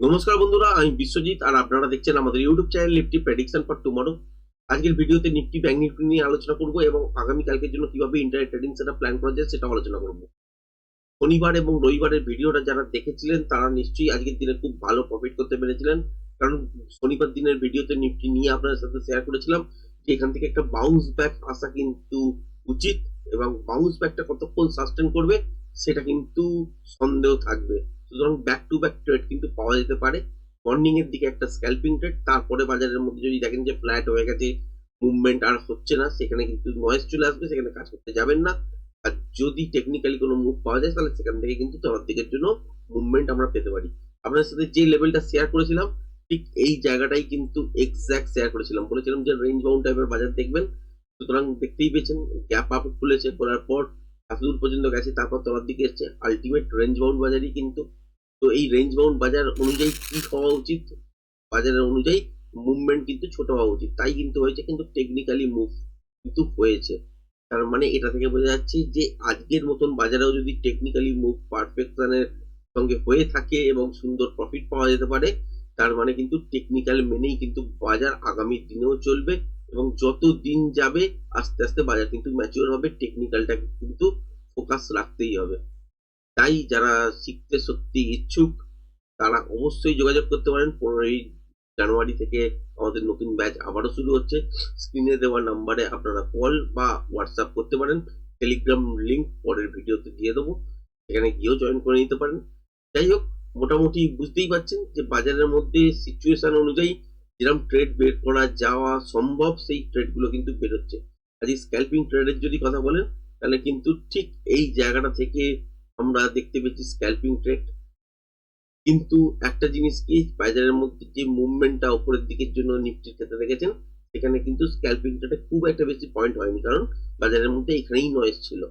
নমস্কার বন্ধুরা, আমি বিশ্বজিৎ আর আপনারা দেখছেন আমাদের YouTube channel Nifty prediction for tomorrow আজকের ভিডিওতে নিফটি ব্যাংক নিফটি নিয়ে আলোচনা করব এবং আগামী কালকের জন্য কীভাবে ইন্টারনেট ট্রেডিং সেটা প্ল্যান করা যায় সেটা আলোচনা করব। শনিবার এবং রবিবারের ভিডিওটা যারা দেখেছিলেন, তারা নিশ্চয়ই আজকের দিনে খুব ভালো প্রফিট করতে পেরেছিলেন। কারণ শনিবার দিনের ভিডিওতে নিফটি নিয়ে আপনাদের সাথে শেয়ার করেছিলাম যে এখান থেকে একটা বাউন্স ব্যাক আসা কিন্তু উচিত এবং বাউন্স ব্যাকটা কতক্ষণ সাস্টেন করবে, সেটা কিন্তু সন্দেহ থাকবে। সুতরাং ব্যাক টু ব্যাক ট্রেড কিন্তু পাওয়া যেতে পারে। মর্নিং এর দিকে একটা স্ক্যাল্পিং ট্রেড তারপরে বাজারের মধ্যে যদি দেখেন যে ফ্ল্যাট হয়ে গেছে মুভমেন্ট আর হচ্ছে না, সেখানে কিন্তু নয়েজ চলে আসবে, সেখানে কাজ করতে যাবেন না। আর যদি টেকনিক্যালি কোনো মুভ পাওয়া যায়, তাহলে সেখান থেকে কিন্তু তলার দিকের জন্য মুভমেন্ট আমরা পেতে পারি। আপনাদের সাথে যে লেভেলটা শেয়ার করেছিলাম, ঠিক এই জায়গাটাই কিন্তু এক্স্যাক্ট শেয়ার করেছিলাম। বলেছিলাম যে রেঞ্জ বাউন্ড টাইপের বাজার দেখবেন। সুতরাং দেখতেই পেয়েছেন গ্যাপ আপ খুলেছে খোলার পর এত দূর পর্যন্ত গেছে, তারপর তলার দিকে এসছে আলটিমেট রেঞ্জ বাউন্ড বাজারই কিন্তু। তো এই রেঞ্জ বাউন্ড বাজার অনুযায়ী কি হওয়া উচিত? বাজারের অনুযায়ী মুভমেন্ট কিন্তু ছোট হওয়া উচিত। তাই কিন্তু হয়েছে, কিন্তু টেকনিক্যালি মুভ কিন্তু হয়েছে। তার মানে এটা থেকে বোঝা যাচ্ছে যে আজকের মতন বাজারেও যদি টেকনিক্যালি মুভ পারফেকশনের সঙ্গে হয়ে থাকে এবং সুন্দর প্রফিট পাওয়া যেতে পারে, তার মানে কিন্তু টেকনিক্যাল মেনেই কিন্তু বাজার আগামী দিনেও চলবে। এবং যত দিন যাবে, আস্তে আস্তে বাজার কিন্তু ম্যাচিওর হবে টেকনিক্যালটা কিন্তু ফোকাস রাখতেই হবে। তাই যারা শিখতে সত্যি ইচ্ছুক, তারা অবশ্যই যোগাযোগ করতে পারেন। পনেরোই জানুয়ারি থেকে আমাদের নতুন ব্যাচ আবারও শুরু হচ্ছে। স্ক্রিনে দেওয়া নাম্বারে আপনারা কল বা হোয়াটসঅ্যাপ করতে পারেন। টেলিগ্রাম লিংক পরের ভিডিওতে দিয়ে দেবো। সেখানে গিয়েও জয়েন করে নিতে পারেন। যাই হোক, মোটামুটি বুঝতেই পারছেন যে বাজারের মধ্যে সিচুয়েশন অনুযায়ী যেরকম ট্রেড বের করা, যাওয়া সম্ভব সেই ট্রেডগুলো কিন্তু বেরোচ্ছে। আজ স্ক্যাল্পিং ট্রেডের যদি কথা বলেন, তাহলে কিন্তু ঠিক এই জায়গাটা থেকে আমরা দেখতে পেয়েছি স্ক্যাল্পিং ট্রেড কিন্তু একটা জিনিস কি, বাজারের মধ্যে যে মুভমেন্টটা উপরের দিকের জন্য নিফটির ক্ষেত্রে দেখেছেন, সেখানে কিন্তু স্ক্যাল্পিং ট্রেডে খুব একটা বেশি পয়েন্ট হয়নি, কারণ বাজারের মধ্যে এখানেই নয়েজ ছিল।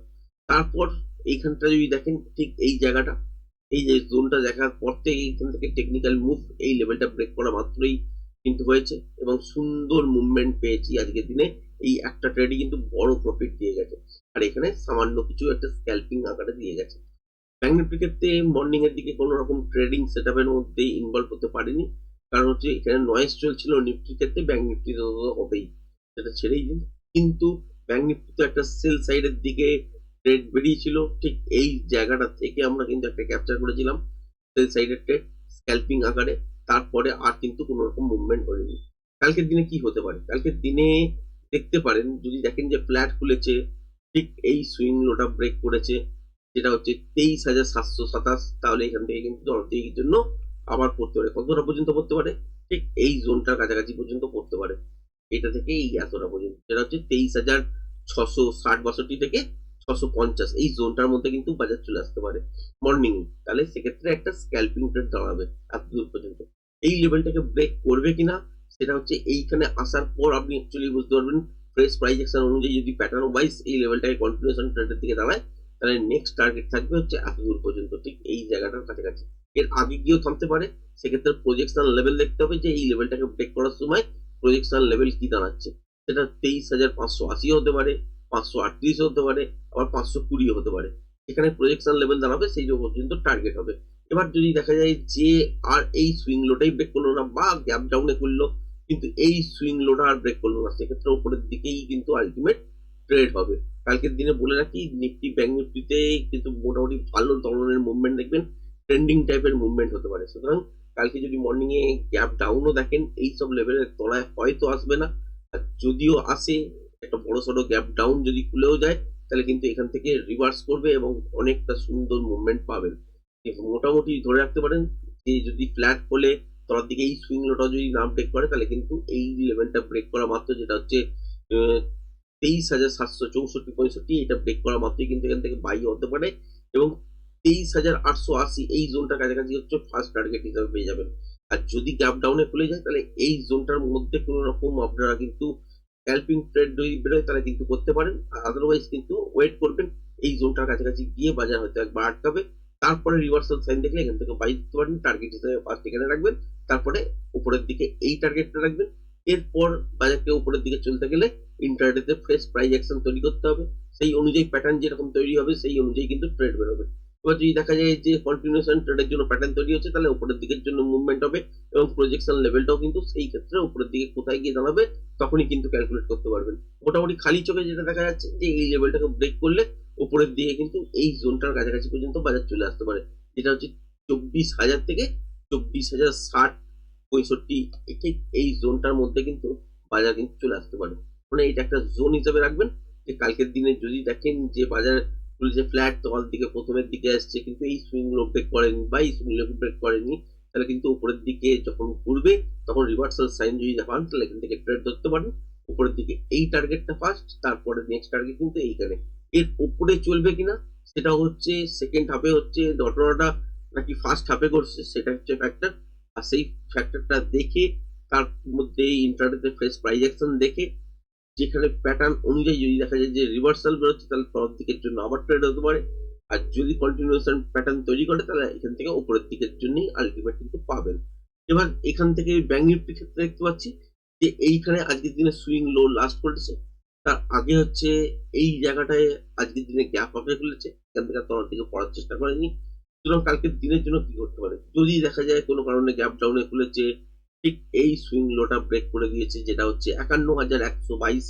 তারপর এইখানটা যদি দেখেন, ঠিক এই জায়গাটা, এই যে জোনটা দেখার পর থেকে এইখান থেকে টেকনিক্যাল মুভ এই লেভেলটা ব্রেক করা মাত্রই কিন্তু হয়েছে এবং সুন্দর মুভমেন্ট পেয়েছি আজকের দিনে। এই একটা ট্রেডই কিন্তু বড় প্রফিট দিয়ে গেছে। আর এখানে সামান্য কিছু একটা স্ক্যাল্পিং আকারে দিয়ে গেছে। ব্যাংক নিফটির ক্ষেত্রে মর্নিং এর দিকে কোনো রকম ট্রেডিং সেট আপের মধ্যে ইনভলভ হতে পারিনি। কারণ হচ্ছে এখানে নয়েজ চলছিল নিফটির ক্ষেত্রে ব্যাংক নিফটি তো হবেই। সেটা ছেড়েই দিন। কিন্তু ব্যাংক নিফটি তো একটা সেল সাইডের দিকে ট্রেড বেরিয়েছিল। ঠিক এই জায়গাটা থেকে আমরা কিন্তু একটা ক্যাপচার করেছিলাম। সেল সাইডের ট্রেড স্ক্যাল্পিং আকারে। তারপরে আর কিন্তু কোনো রকম মুভমেন্ট হয়নি। কালকের দিনে কি হতে পারে? কালকের দিনে দেখতে পারেন, যদি দেখেন যে ফ্ল্যাট খুলেছে, ঠিক এই সুইং লোটা ব্রেক করেছে, যেটা হচ্ছে তেইশ হাজার সাতশো সাতাশ, তাহলে এখান থেকে কিন্তু দরদিকের জন্য আবার পড়তে পারে। কতটা পর্যন্ত পড়তে পারে? ঠিক এই জোনটার কাছাকাছি পর্যন্ত পড়তে পারে। এটা থেকে এই এতটা পর্যন্ত। যেটা হচ্ছে তেইশ হাজার ছশো ষাট বাষট্টি থেকে ছশো পঞ্চাশ, এই জোনটার মধ্যে কিন্তু বাজার চলে আসতে পারে। মর্নিং তাহলে সেক্ষেত্রে একটা স্ক্যাল্পিং ট্রেড দাঁড়াবে এত দূর পর্যন্ত। এই লেভেলটাকে ব্রেক করবে কিনা, সেটা হচ্ছে এইখানে আসার পর আপনি অ্যাকচুয়ালি বুঝতে পারবেন ফ্রেশ প্রাইস অ্যাকশন অনুযায়ী যদি প্যাটার্ন ওয়াইজ এই লেভেলটাকে কন্টিনিউশন ট্রেডের দিকে দাঁড়ায়, তাহলে নেক্সট টার্গেট থাকবে হচ্ছে এত দূর পর্যন্ত, ঠিক এই জায়গাটার কাছাকাছি। এর আগে গিয়েও থামতে পারে, সেক্ষেত্রে প্রজেকশন লেভেল দেখতে হবে যে এই লেভেলটাকে ব্রেক করার সময় প্রজেকশন লেভেল কি দাঁড়াচ্ছে। সেটা তেইশ হাজার পাঁচশো আশি হতে পারে পাঁচশো আটত্রিশ হতে পারে, আবার পাঁচশো কুড়ি হতে পারে। এখানে প্রজেকশন লেভেল দাঁড়াবে, সেই পর্যন্ত টার্গেট হবে। এবার যদি দেখা যায় যে আর এই সুইং লোটাই ব্রেক করল না, বা গ্যাপ ডাউনে করল, কিন্তু এই সুইং লোটা আর ব্রেক করল না, সেক্ষেত্রে উপরের দিকেই কিন্তু আলটিমেট ট্রেড হবে। কালকের দিনে বলে রাখি নিফটি ব্যাংক নিফটিতে কিন্তু মোটামুটি ভালো ধরনের মুভমেন্ট দেখবেন ট্রেন্ডিং টাইপের মুভমেন্ট হতে পারে। সুতরাং কালকে যদি মর্নিং এ গ্যাপ ডাউনও দেখেন এই সব লেভেলের তলায় হয়তো আসবে না। যদিও আসে একটা বড় সড়ো গ্যাপ ডাউন যদি খুলেও যায়, তাহলে কিন্তু এখান থেকে রিভার্স করবে এবং অনেকটা সুন্দর মুভমেন্ট পাবেন। মোটামুটি ধরে রাখতে পারেন যে, যদি ফ্ল্যাট খোলে, তলার দিকে এই সুইং লোটা যদি না ব্রেক করে, তাহলে কিন্তু এই লেভেলটা ব্রেক করা মাত্র যেটা হচ্ছে তেইশ হাজার সাতশো চৌষট্টি পঁয়ষট্টি, এটা ব্রেক করা মাত্রই কিন্তু এখান থেকে বাই হতে পারে এবং তেইশ হাজার আটশো আশি, এই জোনটা কাছাকাছি হচ্ছে ফার্স্ট টার্গেট হিসাবে পেয়ে যাবেন। আর যদি গ্যাপ ডাউনে খুলে যায়, তাহলে এই জোনটার মধ্যে কোনো রকম আপনারা কিন্তু স্ক্যাল্পিং ট্রেড যদি বেরোয়, তাহলে কিন্তু করতে পারেন। আদারওয়াইজ কিন্তু ওয়েট করবেন। এই জোনটার কাছাকাছি গিয়ে বাজার হয়তো একবার আটকাবে তারপরে রিভার্সাল সাইন দেখলে এখান থেকে বাই দিতে পারেন। টার্গেট হিসেবে ফার্স্ট এখানে রাখবেন। তারপরে উপরের দিকে এই টার্গেটটা রাখবেন। এরপর বাজারকে উপরের দিকে চলতে গেলে ইন্টারনেটে ফ্রেশ প্রাইস অ্যাকশন তৈরি করতে হবে। সেই অনুযায়ী প্যাটার্ন যেরকম তৈরি হবে, সেই অনুযায়ী কিন্তু ট্রেড বেরোবে। এবার যদি দেখা যায় যে কন্টিনিউশন ট্রেডের জন্য প্যাটার্ন তৈরি হচ্ছে, তাহলে উপরের দিকের জন্য মুভমেন্ট হবে এবং প্রজেকশন লেভেলটাও কিন্তু সেই ক্ষেত্রে উপরের দিকে কোথায় গিয়ে দাঁড়াবে তখনই কিন্তু ক্যালকুলেট করতে পারবেন। মোটামুটি খালি চোখে যেটা দেখা যাচ্ছে যে এই লেভেলটাকে ব্রেক করলে উপরের দিকে কিন্তু এই জোনটার কাছাকাছি পর্যন্ত বাজার চলে আসতে পারে, যেটা হচ্ছে চব্বিশ হাজার থেকে চব্বিশ হাজার ষাট, পঁয়ষট্টি ঠিক এই জোনটার মধ্যে কিন্তু বাজার কিন্তু চলে আসতে পারে। মানে এটা একটা জোন হিসেবে রাখবেন যে কালকের দিনে যদি দেখেন যে বাজার যে ফ্ল্যাট তলার দিকে, প্রথমের দিকে আসছে, কিন্তু এই সুইং লো ব্রেক করেনি বা এই সুইং লো ব্রেক করেনি, তাহলে কিন্তু উপরের দিকে যখন ঘুরবে, তখন রিভার্সাল সাইন যদি পান তাহলে এখান থেকে ট্রেড ধরতে পারেন উপরের দিকে এই টার্গেটটা ফার্স্ট তারপরে নেক্সট টার্গেট কিন্তু এইখানে। এর উপরে চলবে কিনা, সেটা হচ্ছে সেকেন্ড হাফে হচ্ছে ঘটনাটা নাকি ফার্স্ট হাফে করছে সেটা হচ্ছে ফ্যাক্টর আর সেই ফ্যাক্টরটা দেখে, তার মধ্যে ইন্টারনেটে ফ্রেশ প্রাইজ অ্যাকশন দেখে যেখানে প্যাটার্ন অনুযায়ী যদি দেখা যায় যে রিভার্সাল বেরোচ্ছে, তাহলে তলার দিকের জন্য আবার ট্রেড হতে পারে। আর যদি কন্টিনিউশন প্যাটার্ন তৈরি করে, তাহলে এখান থেকে উপরের দিকের জন্যই আলটিমেট কিন্তু পাবেন। এবার এখান থেকে ব্যাঙ্ক নিফটির ক্ষেত্রে দেখতে পাচ্ছি যে এইখানে আজকের দিনে সুইং লো লাস্ট করেছে। তার আগে হচ্ছে এই জায়গাটায় আজকের দিনে গ্যাপ আপে খুলেছে এখান থেকে তলার দিকে পড়ার চেষ্টা করেনি। সুতরাং কালকের দিনের জন্য কি করতে পারে? যদি দেখা যায় কোনো কারণে গ্যাপ ডাউনে খুলেছে ঠিক এই সুইং লোটা ব্রেক করে দিয়েছে, যেটা হচ্ছে একান্ন হাজার একশো বাইশ।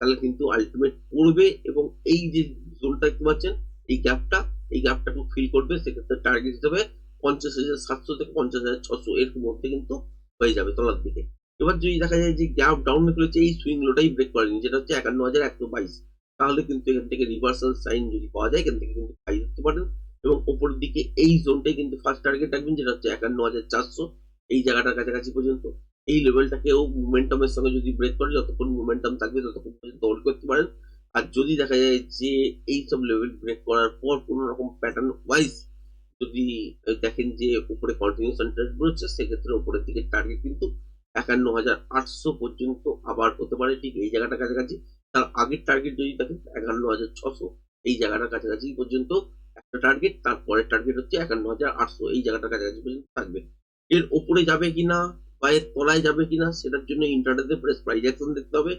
তাহলে কিন্তু আলটিমেট পড়বে এবং এই যে জোনটা দেখতে পাচ্ছেন, এই গ্যাপটা এই গ্যাপটাকে ফিল করবে, সেক্ষেত্রে টার্গেট হিসেবে পঞ্চাশ হাজার সাতশো থেকে পঞ্চাশ হাজার ছশো এর মধ্যে কিন্তু হয়ে যাবে তলার দিকে। এবার যদি দেখা যায় যে গ্যাপ ডাউনে খুলেছে এই সুইং লোটাই ব্রেক করেনি, যেটা হচ্ছে একান্ন হাজার একশো বাইশ। তাহলে কিন্তু এখান থেকে রিভার্সাল সাইন যদি পাওয়া যায়, এখান থেকে কিন্তু খাই দিতে পারেন। এবং ওপরের দিকে এই জোনটাই কিন্তু ফার্স্ট টার্গেট রাখবেন, যেটা হচ্ছে একান্ন হাজার চারশো। এই জায়গাটার কাছাকাছি পর্যন্ত, এই লেভেলটাকেও মুভমেন্টামের সঙ্গে যদি ব্রেক করে, যতক্ষণ মুভমেন্টাম থাকবে, ততক্ষণ পর্যন্ত হোল্ড করতে পারেন। আর যদি দেখা যায় যে এই সব লেভেল ব্রেক করার পর কোনো রকম প্যাটার্ন ওয়াইজ যদি দেখেন যে উপরে কন্টিনিউশন ট্রেড বেরোচ্ছে সেক্ষেত্রে উপরের দিকে টার্গেট কিন্তু একান্ন হাজার আটশো পর্যন্ত আবার হতে পারে। ঠিক এই জায়গাটার কাছাকাছি, তার আগের টার্গেট যদি দেখেন একান্ন হাজার ছশো। এই জায়গাটার কাছাকাছি পর্যন্ত একটা টার্গেট তারপরের টার্গেট হচ্ছে একান্ন হাজার আটশো। এই জায়গাটার কাছাকাছি পর্যন্ত থাকবে। উপরে যাবে কিনা বা এর তলায় যাবে কিনা সেটার জন্য ইন্টারনেটে প্রেস প্রাইজ অ্যাকশন দেখতে হবে।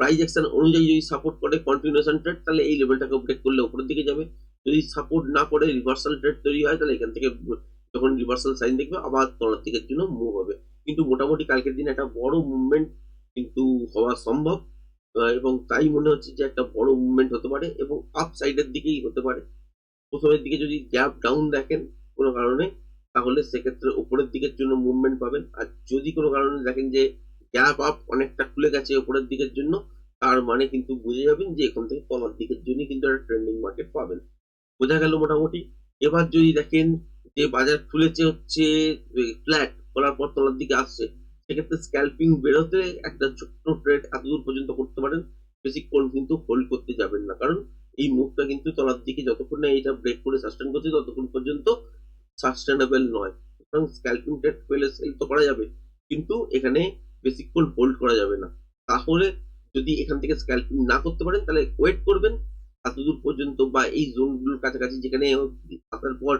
প্রাইজ অ্যাকশন অনুযায়ী যদি সাপোর্ট করে কন্টিনিউশন ট্রেড তাহলে এই লেভেলটাকে ব্রেক করলে উপরের দিকে যাবে। যদি সাপোর্ট না করে রিভার্সাল ট্রেড তৈরি হয়, তাহলে এখান থেকে যখন রিভার্সাল সাইন দেখবে, আবার তলার দিকের জন্য মুভ হবে। কিন্তু মোটামুটি কালকের দিনে একটা বড় মুভমেন্ট কিন্তু হওয়া সম্ভব। এবং তাই মনে হচ্ছে যে একটা বড় মুভমেন্ট হতে পারে এবং আপ সাইডের দিকেই হতে পারে। প্রথমের দিকে যদি গ্যাপ ডাউন দেখেন, কোনো কারণে তাহলে সেক্ষেত্রে উপরের দিকের জন্য মুভমেন্ট পাবেন। আর যদি কোনো কারণে দেখেন যে গ্যাপ আপ অনেকটা খুলে গেছে উপরের দিকের জন্য, তার মানে কিন্তু বুঝে যাবেন যে এখান থেকে তলার দিকের জন্য কিন্তু একটা ট্রেন্ডিং মার্কেট পাবেন। বোঝা গেল মোটামুটি? এবার যদি দেখেন যে বাজার খুলেছে হচ্ছে ফ্ল্যাট করার পর তলার দিকে আসছে, সেক্ষেত্রে স্ক্যাল্পিং বেরোতে একটা ছোট্ট ট্রেড এতদূর পর্যন্ত করতে পারেন। বেশিক্ষণ কিন্তু হোল্ড করতে যাবেন না। কারণ এই মুভটা কিন্তু তলার দিকে যতক্ষণ না এটা ব্রেক করে সাস্টেন করছে, ততক্ষণ পর্যন্ত সাস্টেনেবল নয়। সুতরাং স্ক্যাল্পিং ট্রেড পেলে সেল তো করা যাবে, কিন্তু এখানে বেশিক্ষণ হোল্ড করা যাবে না। তাহলে যদি এখান থেকে স্ক্যাল্পিং না করতে পারেন, তাহলে ওয়েট করবেন। এতদূর পর্যন্ত বা এই জোনগুলোর কাছাকাছি যেখানে আসার পর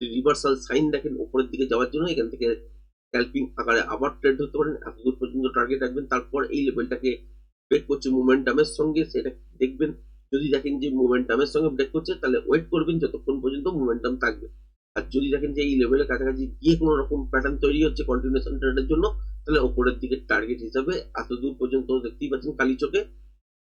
রিভার্সাল সাইন দেখেন ওপরের দিকে যাওয়ার জন্য, এখান থেকে স্ক্যাল্পিং আকারে আবার ট্রেড হতে পারেন। এতদূর পর্যন্ত টার্গেট রাখবেন। তারপর এই লেভেলটাকে ব্রেক করছে মোমেন্টামের সঙ্গে, সেটা দেখবেন। যদি দেখেন যে মোমেন্টামের সঙ্গে ব্রেক করছে, তাহলে ওয়েট করবেন। যতক্ষণ পর্যন্ত মোমেন্টাম থাকবে। আর যদি দেখেন যে এই লেভেলের কাছাকাছি গিয়ে কোনো রকম প্যাটার্ন তৈরি হচ্ছে কন্টিনিউশন ট্রেডের জন্য, তাহলে ওপরের দিকে টার্গেট হিসাবে এত দূর পর্যন্ত দেখতেই পাচ্ছেন কালি চোখে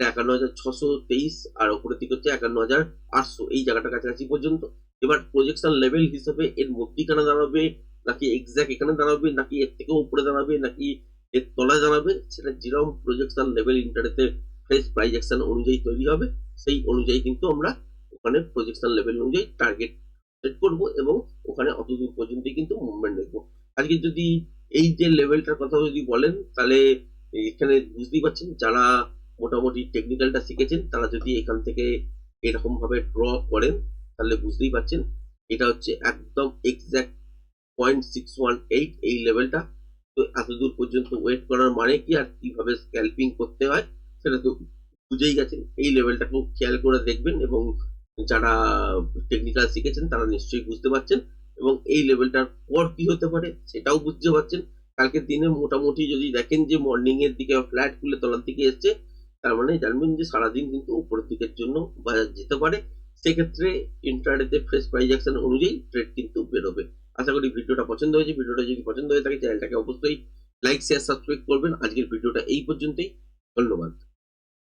একান্ন হাজার ছশো তেইশ আর ওপরের দিকে হচ্ছে একান্ন হাজার আটশো, এই জায়গাটার কাছাকাছি পর্যন্ত। এবার প্রজেকশন লেভেল হিসাবে এর মধ্যিখানে দাঁড়াবে, নাকি এক্সাক্ট এখানে দাঁড়াবে, নাকি এর থেকেও উপরে দাঁড়াবে, নাকি এর তলায় দাঁড়াবে, সেটা যেরকম প্রজেকশন লেভেল ইন্টারনেটে ফ্রেশ প্রাইজ অ্যাকশন অনুযায়ী তৈরি হবে, সেই অনুযায়ী কিন্তু আমরা ওখানে প্রজেকশন লেভেল অনুযায়ী টার্গেট সেট করব এবং ওখানে অত দূর পর্যন্তই কিন্তু মুভমেন্ট দেখব। আজকে যদি এই যে লেভেলটার কথা যদি বলেন, তাহলে এখানে বুঝতেই পারছেন, যারা মোটামুটি টেকনিক্যালটা শিখেছেন, তারা যদি এখান থেকে এরকম ভাবে ড্র করেন, তাহলে বুঝতেই পারছেন, এটা হচ্ছে একদম exact point six one eight এই লেভেলটা তো এত দূর পর্যন্ত ওয়েট করার মানে কি আর কীভাবে স্ক্যাল্পিং করতে হয়, সেটা তো বুঝেই গেছেন। এই লেভেলটা খুব খেয়াল করে দেখবেন এবং যারা টেকনিক্যাল শিখেছেন, তারা নিশ্চয়ই বুঝতে পারছেন এবং এই লেভেলটার পর কি হতে পারে সেটাও বুঝতে পারছেন। কালকের দিনে মোটামুটি যদি দেখেন যে মর্নিং এর দিকে ফ্ল্যাট খুলে তলার দিকে এসছে, তার মানে জানবেন যে সারাদিন কিন্তু উপরের দিকের জন্য বাজার যেতে পারে। সেক্ষেত্রে ইন্ট্রাডেতে ফ্রেশ প্রাইস অ্যাকশন অনুযায়ী ট্রেড কিন্তু বেরোবে। আশা করি ভিডিওটা পছন্দ হয়েছে। ভিডিওটা যদি পছন্দ হয়ে থাকে চ্যানেলটাকে অবশ্যই লাইক শেয়ার সাবস্ক্রাইব করবেন। আজকের ভিডিওটা এই পর্যন্তই। ধন্যবাদ।